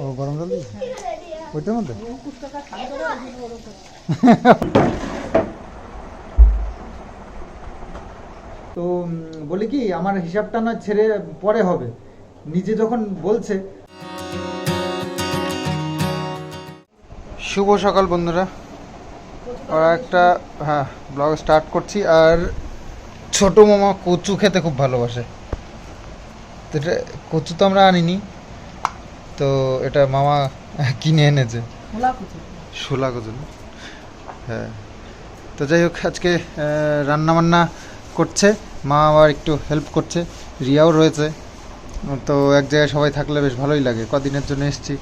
ও গরম জল দিয়েছে? ওইটার মধ্যে। তো বলি কি আমার হিসাবটা না ছেড়ে পরে হবে। নিজে যখন বলছে। শুভ সকাল বন্ধুরা। আর একটা হ্যাঁ ব্লগ স্টার্ট করছি। আর ছোট মামা কচু খেতে খুব ভালোবাসে। তো এটা কচু তো আমরা আনিনি। তো এটা মামা কিনে এনেছে। শোলা কচু না? হ্যাঁ। তো যাই হোক আজকে রান্না বান্না করছে। মা আবার একটু হেল্প করছে। রিয়াও রয়েছে। তো এক জায়গায় সবাই থাকলে বেশ ভালোই লাগে। কদিনের জন্য এসছি।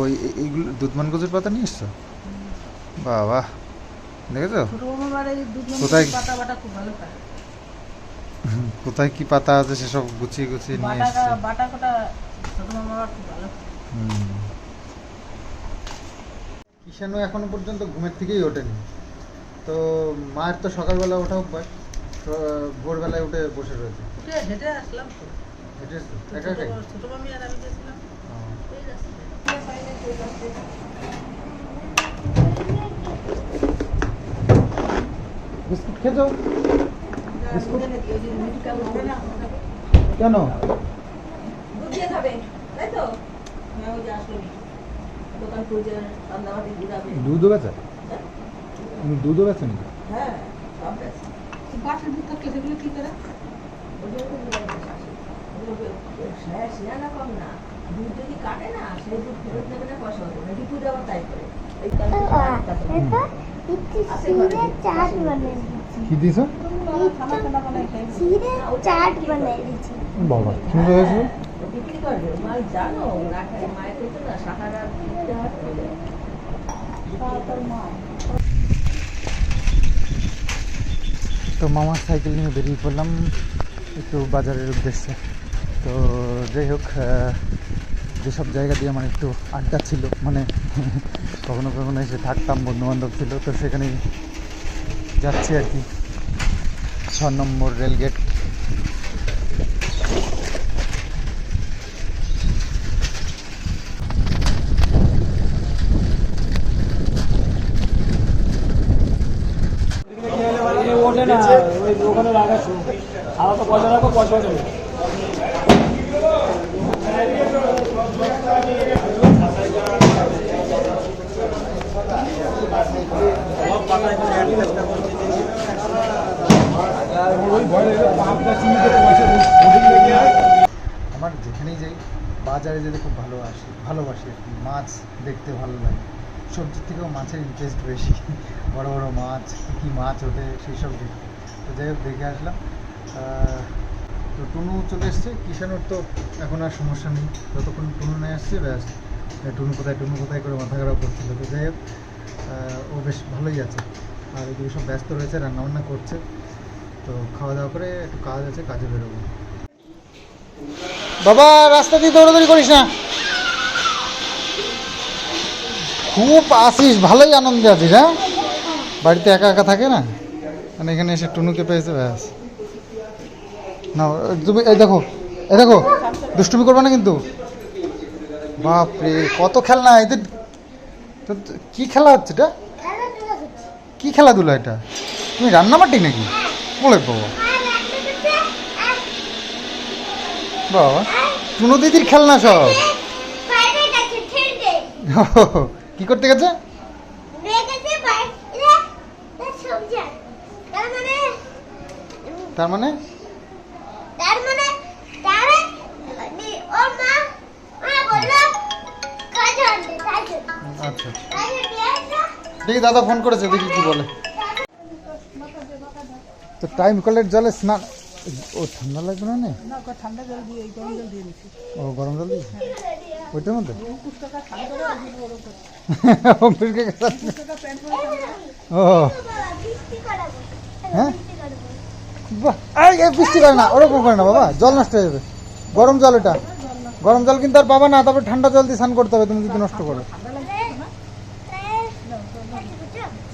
ওই এইগুলো দুধমান গজুর পাতা নিয়ে এসছো? বাবা দেখেছ? কোথায়? বাটা বাটা খুব ভালো খায় কোথায় কি পাতা আছে সেসব গুছিয়ে গুছিয়ে নিয়ে এসছে। বাটা কোটা ছোট ভালো। খায় কিষানু এখনও পর্যন্ত ঘুমের থেকেই ওঠেনি। তো মায়ের তো সকালবেলা ওঠা অভ্যাস তো ভোরবেলায় উঠে বসে রয়েছে। উঠে হেঁটে আসলাম হেঁটে একা একাই? ছোট- ছোট মামি আর আমি গেছিলাম। ও। এই রাস্তায়। বিস্কুট খেয়েছো বিস্কুট? কেন? দুধ দিয়ে খাবে, তাই তো? হ্যাঁ। দুধও বেচা দুধও হ্যাঁ, কি করে? বে- হ্যাঁ, কম না। দুধ যদি কাটে না, সেই দুধ ফেরত দেবে না, পয়সা দেবে না। রিপু দেওয়ার তাই করে। কি বাবা সুন্দর হয়েছে হয়। তো মামার সাইকেল নিয়ে বেরিয়ে পড়লাম একটু বাজারের উদ্দেশ্যে তো যাই হোক যেসব জায়গা দিয়ে আমার একটু আড্ডা ছিল মানে কখনো কখনো এসে থাকতাম বন্ধু বান্ধব ছিল, তো সেখানেই যাচ্ছি আর কি ছ নম্বর রেলগেট। ওখানে রাখাচ্ছ আমার তো পয়সা রাখো আমার যেখানেই যাই, বাজারে যেতে খুব ভালোবাসি ভালোবাসি আর কি। মাছ দেখতে ভালো লাগে। সবজির থেকেও মাছের ইন্টারেস্ট বেশি। বড় বড় মাছ, কী কী মাছ ওঠে সেই সব দেখতে তো যাই হোক, দেখে আসলাম। তো টুনু চলে এসছে। কিষানোর তো এখন আর সমস্যা নেই। যতক্ষণ টুনু নিয়ে আসছে, ব্যাস। টুনু কোথায় টুনু কোথায় করে মাথা খারাপ করছিল। তো যাই হোক ও বেশ ভালোই আছে। আর এদিকে সব ব্যস্ত রয়েছে, রান্নাবান্না করছে। তো খাওয়া দাওয়া করে একটু কাজ আছে কাজে বেরোবো। বাবা রাস্তা দিয়ে দৌড়াদৌড়ি করিস না। খুব আসিস ভালোই আনন্দে আছিস হ্যাঁ? বাড়িতে একা একা থাকে না? মানে এখানে এসে টুনুকে পেয়েছে ব্যাস। না তুমি এই দেখো এই দেখো দুষ্টুমি করবে না কিন্তু? বাপরে কত খেলনা এদের তো কি খেলা হচ্ছে এটা? কি খেলাধুলা এটা? তুমি রান্নাবাটি নাকি? বলে বাবা বাবা, টুনু দিদির খেলনা সব। কি করতে গেছে? তার মানে? আচ্ছা আসলো। দেখি দাদা ফোন করেছে, দেখি কি বলে। তো টাইম কলের জলে স্নান ও ঠান্ডা লাগবে না নে? ঠান্ডা জল দিয়ে, গরম জল দিয়ে ও গরম জল দিয়েছে ওইটার মধ্যে। ও হ্যাঁ? বৃষ্টি করে না ওরকম করে না বাবা জল নষ্ট হয়ে যাবে। গরম জল এটা। গরম জল কিন্তু আর পাবা না তারপর ঠান্ডা জল দিয়ে স্নান করতে হবে তুমি যদি নষ্ট করো।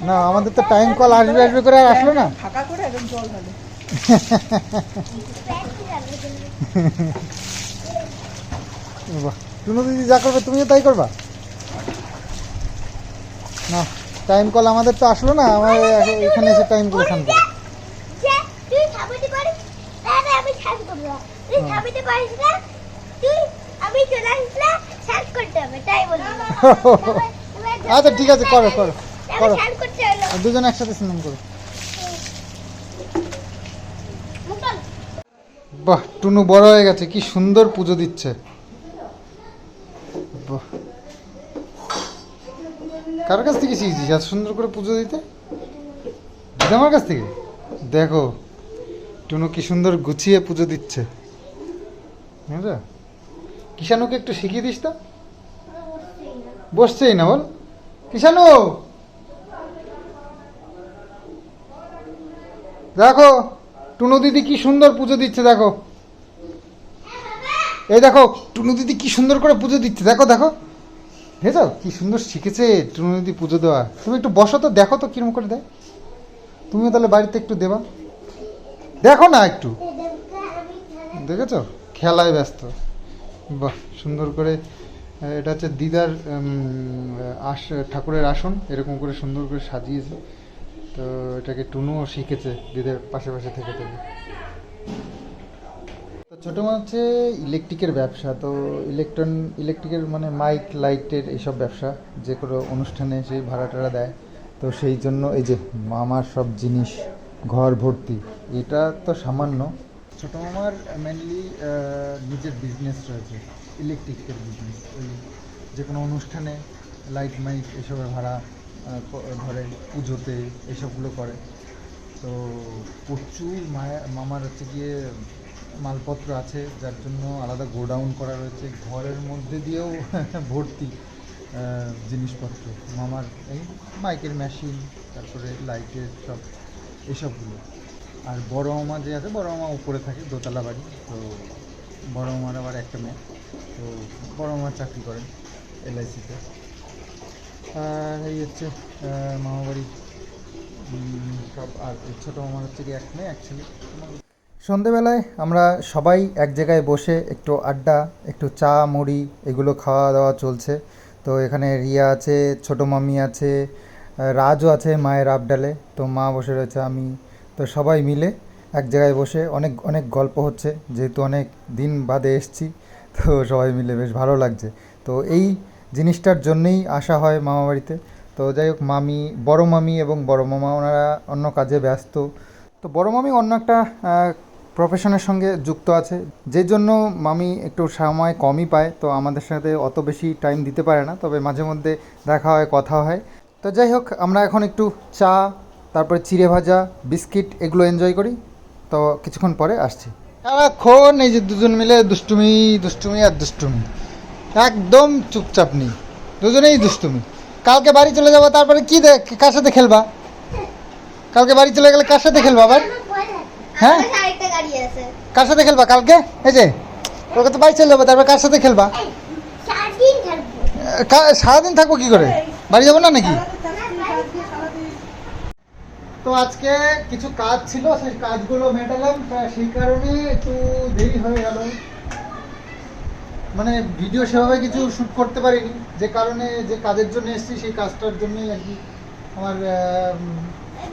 না আমাদের তো টাইম কল আসবে আসবে করে আর আসলো না। ফাঁকা করে একদম জল ঢালে। বাহ টুনু দিদি যা করবে তুমিও তাই করবা? না টাইম কল আমাদের তো আসলো না আমার এখানে এসে টাইম কল খান যে তুই ছাপিতে পারিস তাহলে আমি সার্চ করব তুই ছাপিতে পারিস না তুই আমি চলে আসলে সার্চ করতে হবে তাই বলবি আচ্ছা ঠিক আছে করো করো। করো। দুজন একসাথে স্নান করো। বাহ টুনু বড় হয়ে গেছে কি সুন্দর পুজো দিচ্ছে। বাহ। কার কাছ থেকে শিখেছিস এত সুন্দর করে পুজো দিতে? আমার কাছ থেকে? দেখো টুনু কি সুন্দর গুছিয়ে পুজো দিচ্ছে। বুঝলে কিষানুকে একটু শিখিয়ে দিস তো। বসছেই না বল। কিষানু! দেখো, টুনু দিদি কি সুন্দর পুজো দিচ্ছে, দেখো। এই দেখো, টুনু দিদি কি সুন্দর করে পুজো দিচ্ছে, দেখো দেখো। দেখো কি সুন্দর শিখেছে টুনু দিদি পুজো দেওয়া। তুমি একটু বসো তো, দেখো তো কিরম করে দেয়। তুমিও তাহলে বাড়িতে একটু দেবা। দেখো না একটু। দেখেছ? খেলায় ব্যস্ত। বাহ, সুন্দর করে এটা হচ্ছে দিদার আস, ঠাকুরের আসন। এরকম করে সুন্দর করে সাজিয়েছে। তো এটাকে টুনুও শিখেছে, দিদের পাশে পাশে থেকে থেকে। তো ছোটো হচ্ছে ইলেকট্রিকের ব্যবসা, তো ইলেকট্রন, ইলেকট্রিকের মানে মাইক, লাইটের এইসব ব্যবসা, যে কোনো অনুষ্ঠানে সেই ভাড়া টাড়া দেয়। তো সেই জন্য এই যে মামার সব জিনিস, ঘর ভর্তি, এটা তো সামান্য। ছোটো মামার মেনলি নিজের বিজনেস রয়েছে ইলেকট্রিকের বিজনেস ওই যে কোনো অনুষ্ঠানে লাইট মাইক এসবের ভাড়া। আহ, ধরে পুজোতে এসবগুলো করে। তো প্রচুর মায়া মামার হচ্ছে গিয়ে মালপত্র আছে যার জন্য আলাদা গোডাউন করা রয়েছে। ঘরের মধ্যে দিয়েও ভর্তি জিনিসপত্র। মামার এই মাইকের মেশিন তারপরে লাইটের সব এসবগুলো। আর বড় মামা যে আছে বড় মামা উপরে থাকে দোতলা বাড়ি। তো বড় মামার আবার একটা মেয়ে। তো বড় মামা চাকরি করেন এলআইসিতে। এই হচ্ছে মামাবাড়ি সব আর ছোটো মামার হচ্ছে কি এক ছেলে সন্ধেবেলায় আমরা সবাই এক জায়গায় বসে একটু আড্ডা, একটু চা, মুড়ি এগুলো খাওয়া দাওয়া চলছে। তো এখানে রিয়া আছে, ছোটো মামি আছে রাজও আছে মায়ের আবডালে। তো মা বসে রয়েছে, আমি। তো সবাই মিলে এক জায়গায় বসে অনেক অনেক গল্প হচ্ছে, যেহেতু অনেক দিন বাদে এসছি, তো সবাই মিলে বেশ ভালো লাগছে। তো এই জিনিসটার জন্যেই আসা হয় মামা বাড়িতে। তো যাই হোক, মামি, বড় মামি এবং বড় মামা ওনারা অন্য কাজে ব্যস্ত। তো বড় মামি অন্য একটা প্রফেশনের সঙ্গে যুক্ত আছে। যে জন্য মামি একটু সময় কমই পায়, তো আমাদের সাথে অত বেশি টাইম দিতে পারে না, তবে মাঝে মধ্যে দেখা হয়, কথা হয়। তো যাই হোক, আমরা এখন একটু চা, তারপরে চিড়ে ভাজা, বিস্কিট এগুলো এনজয় করি। তো কিছুক্ষণ পরে আসছি। সারাক্ষণ এই যে দুজন মিলে দুষ্টুমি দুষ্টুমি আর দুষ্টুমি। একদম চুপচাপ নেই। দুজনেই দুষ্টুমি। কালকে বাড়ি চলে যাব, তারপরে কি দেখ কার সাথে খেলবা? কালকে বাড়ি চলে গেলে কার সাথে খেলবা আবার? হ্যাঁ? কার সাথে খেলবা কালকে? এই যে তো বাড়ি চলে যাব, তারপর কার সাথে খেলবা? সারাদিন থাকব কা- করে? বাড়ি যাব না নাকি? তো আজকে কিছু কাজ ছিল, সেই কাজগুলো মেটালাম সেই কারণে একটু দেরি হয়ে গেল। মানে ভিডিও সেভাবে কিছু শ্যুট করতে পারিনি। যে কারণে যে কাজের জন্য এসেছি, সেই কাজটার জন্যই আর কি আমার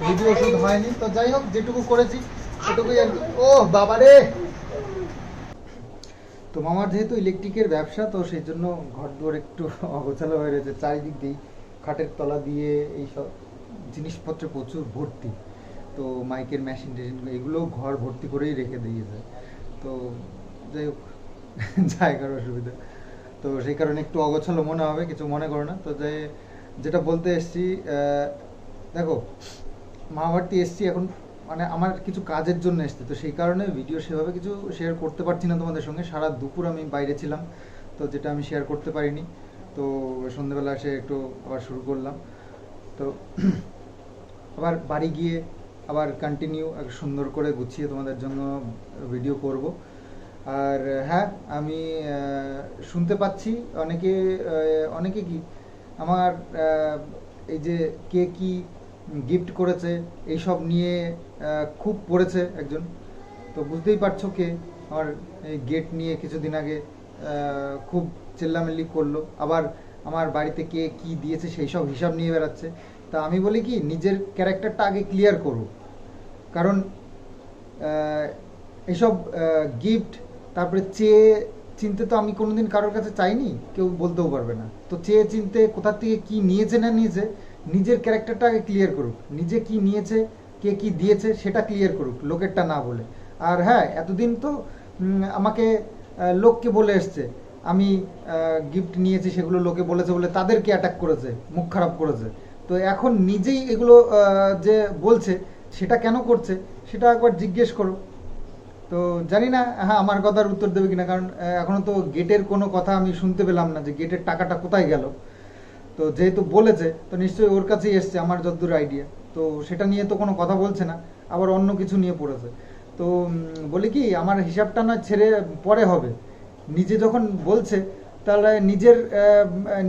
ভিডিও শ্যুট হয়নি। তো যাই হোক, যেটুকু করেছি, সেটুকুই আর ও, বাবারে! তো মামার যেহেতু ইলেকট্রিকের ব্যবসা, তো সেই জন্য ঘর দুয়ার একটু অগোছালো হয়ে রয়েছে। চারিদিক দিয়ে খাটের তলা দিয়ে এই সব জিনিসপত্রে প্রচুর ভর্তি। তো মাইকের মেশিন টেশিন এগুলো ঘর ভর্তি করেই রেখে দিয়েছে। তো যাই হোক জায়গার অসুবিধা। তো সেই কারণে একটু অগোছালো মনে হবে, কিছু মনে করো না। তো যে, যেটা বলতে এসছি দেখো মামাবাড়িতে এসছি এখন মানে আমার কিছু কাজের জন্য এসছি। তো সেই কারণে ভিডিও সেভাবে কিছু শেয়ার করতে পারছি না তোমাদের সঙ্গে। সারা দুপুর আমি বাইরে ছিলাম, তো যেটা আমি শেয়ার করতে পারিনি। তো সন্ধ্যেবেলা এসে একটু আবার শুরু করলাম। তো আবার বাড়ি গিয়ে আবার কন্টিনিউ সুন্দর করে গুছিয়ে তোমাদের জন্য ভিডিও করব। আর হ্যাঁ আমি শুনতে পাচ্ছি অনেকে অনেকে কি আমার এই যে কে কি গিফট করেছে, এইসব নিয়ে খুব পড়েছে একজন। তো বুঝতেই পারছ কে আমার এই গেট নিয়ে কিছুদিন আগে খুব চেল্লামেল্লি করল। আবার আমার বাড়িতে কে কি দিয়েছে সেই সব হিসাব নিয়ে বেড়াচ্ছে। তা আমি বলি কি, নিজের ক্যারেক্টারটা আগে ক্লিয়ার করুক কারণ এসব গিফট তারপরে চেয়ে চিনতে তো আমি কোনোদিন কারোর কাছে চাইনি, কেউ বলতেও পারবে না। তো চেয়ে চিনতে কোথা থেকে কি নিয়েছে না নিয়েছে, নিজের ক্যারেক্টারটা আগে ক্লিয়ার করুক। নিজে কি নিয়েছে, কে কি দিয়েছে, সেটা ক্লিয়ার করুক, লোকেরটা না বলে। আর হ্যাঁ এতদিন তো আমাকে লোককে বলে এসছে, আমি গিফট নিয়েছি, সেগুলো লোকে বলেছে বলে তাদেরকে অ্যাটাক করেছে, মুখ খারাপ করেছে। তো এখন নিজেই এগুলো যে বলছে, সেটা কেন করছে, সেটা একবার জিজ্ঞেস করো। তো জানি না হ্যাঁ আমার কথার উত্তর দেবে কিনা, কারণ এখনও তো গেটের কোনো কথা আমি শুনতে পেলাম না যে গেটের টাকাটা কোথায় গেল। তো যেহেতু বলেছে, তো নিশ্চয়ই ওর কাছেই এসছে, আমার যতদূর আইডিয়া। তো সেটা নিয়ে তো কোনো কথা বলছে না, আবার অন্য কিছু নিয়ে পড়েছে। তো বলি কি, আমার হিসাবটা না ছেড়ে পরে হবে। নিজে যখন বলছে, তাহলে নিজের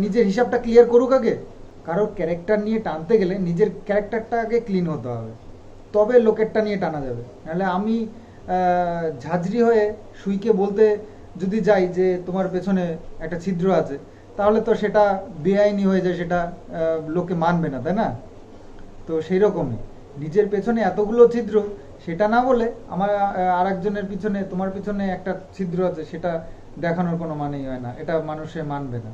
নিজের হিসাবটা ক্লিয়ার করুক আগে। কারোর ক্যারেক্টার নিয়ে টানতে গেলে নিজের ক্যারেক্টারটা আগে ক্লিন হতে হবে। তবে লোকেরটা নিয়ে টানা যাবে। নাহলে আমি ঝাঁঝরি হয়ে সুইকে বলতে যদি যাই যে তোমার পেছনে একটা ছিদ্র আছে, তাহলে তো সেটা বেআইনি হয়ে যায়, সেটা লোকে মানবে না, তাই না? তো সেই রকমই নিজের পেছনে এতগুলো ছিদ্র, সেটা না বলে আমার আর একজনের পিছনে, তোমার পিছনে একটা ছিদ্র আছে, সেটা দেখানোর কোনো মানেই হয় না। এটা মানুষে মানবে না।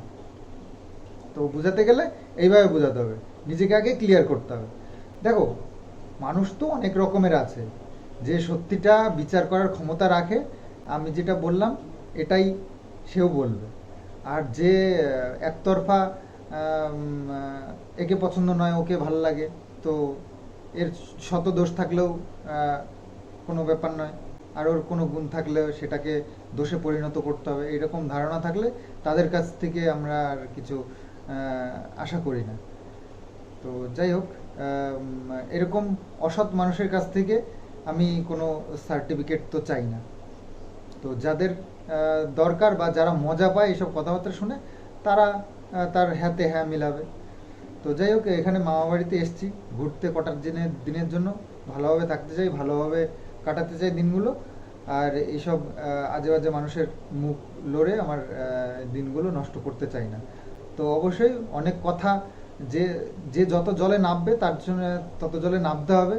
তো বোঝাতে গেলে এইভাবে বোঝাতে হবে। নিজেকে আগে ক্লিয়ার করতে হবে। দেখো, মানুষ তো অনেক রকমের আছে। যে সত্যিটা বিচার করার ক্ষমতা রাখে, আমি যেটা বললাম, এটাই সেও বলবে। আর যে একতরফা একে পছন্দ নয়, ওকে ভালো লাগে, তো এর শত দোষ থাকলেও কোনো ব্যাপার নয়। আর ওর কোনো গুণ থাকলেও সেটাকে দোষে পরিণত করতে হবে, এরকম ধারণা থাকলে তাদের কাছ থেকে আমরা আর কিছু আশা করি না। তো যাই হোক এরকম অসৎ মানুষের কাছ থেকে আমি কোনো সার্টিফিকেট তো চাই না। তো যাদের দরকার বা যারা মজা পায় এইসব কথাবার্তা শুনে তারা তার হ্যাঁতে হ্যাঁ মিলাবে। তো যাই হোক, এখানে মামা বাড়িতে এসছি। ঘুরতে কটার দিনের দিনের জন্য ভালোভাবে থাকতে চাই, ভালোভাবে কাটাতে চাই দিনগুলো। আর এইসব আজে বাজে মানুষের মুখ লড়ে আমার দিনগুলো নষ্ট করতে চাই না। তো অবশ্যই অনেক কথা যে যে যত জলে নামবে তার জন্য তত জলে নামতে হবে।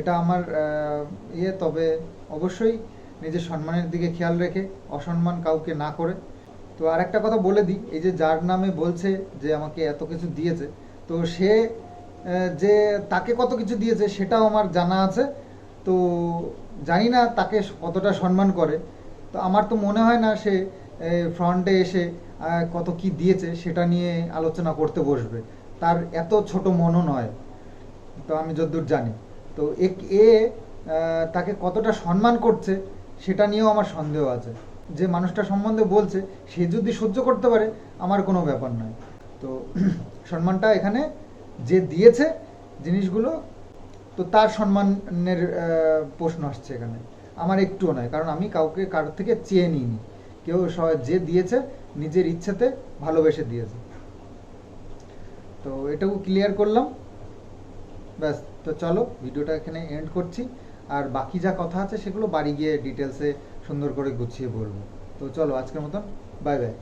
এটা আমার ইয়ে তবে অবশ্যই নিজের সম্মানের দিকে খেয়াল রেখে অসম্মান কাউকে না করে। তো আর একটা কথা বলে দিই, এই যে যার নামে বলছে যে আমাকে এত কিছু দিয়েছে, তো সে যে তাকে কত কিছু দিয়েছে সেটাও আমার জানা আছে। তো জানি না তাকে কতটা সম্মান করে। তো আমার তো মনে হয় না সে ফ্রন্টে এসে কত কি দিয়েছে সেটা নিয়ে আলোচনা করতে বসবে। তার এত ছোট মনও নয়। তো আমি যতদূর জানি। তো এ- তাকে কতটা সম্মান করছে সেটা নিয়েও আমার সন্দেহ আছে। যে মানুষটা সম্বন্ধে বলছে, সে যদি সহ্য করতে পারে, আমার কোনো ব্যাপার নয়। তো সম্মানটা এখানে যে দিয়েছে জিনিসগুলো, তো তার সম্মানের প্রশ্ন আসছে এখানে। আমার একটুও নয়, কারণ আমি কাউকে কারোর থেকে চেয়ে নিইনি। কেউ যে দিয়েছে, নিজের ইচ্ছেতে ভালোবেসে দিয়েছে। তো এটাও ক্লিয়ার করলাম। ব্যাস। তো চলো ভিডিওটা এখানে এন্ড করছি। আর বাকি যা কথা আছে সেগুলো বাড়ি গিয়ে ডিটেলসে সুন্দর করে গুছিয়ে বলব। তো চলো আজকের মতন বাই বাই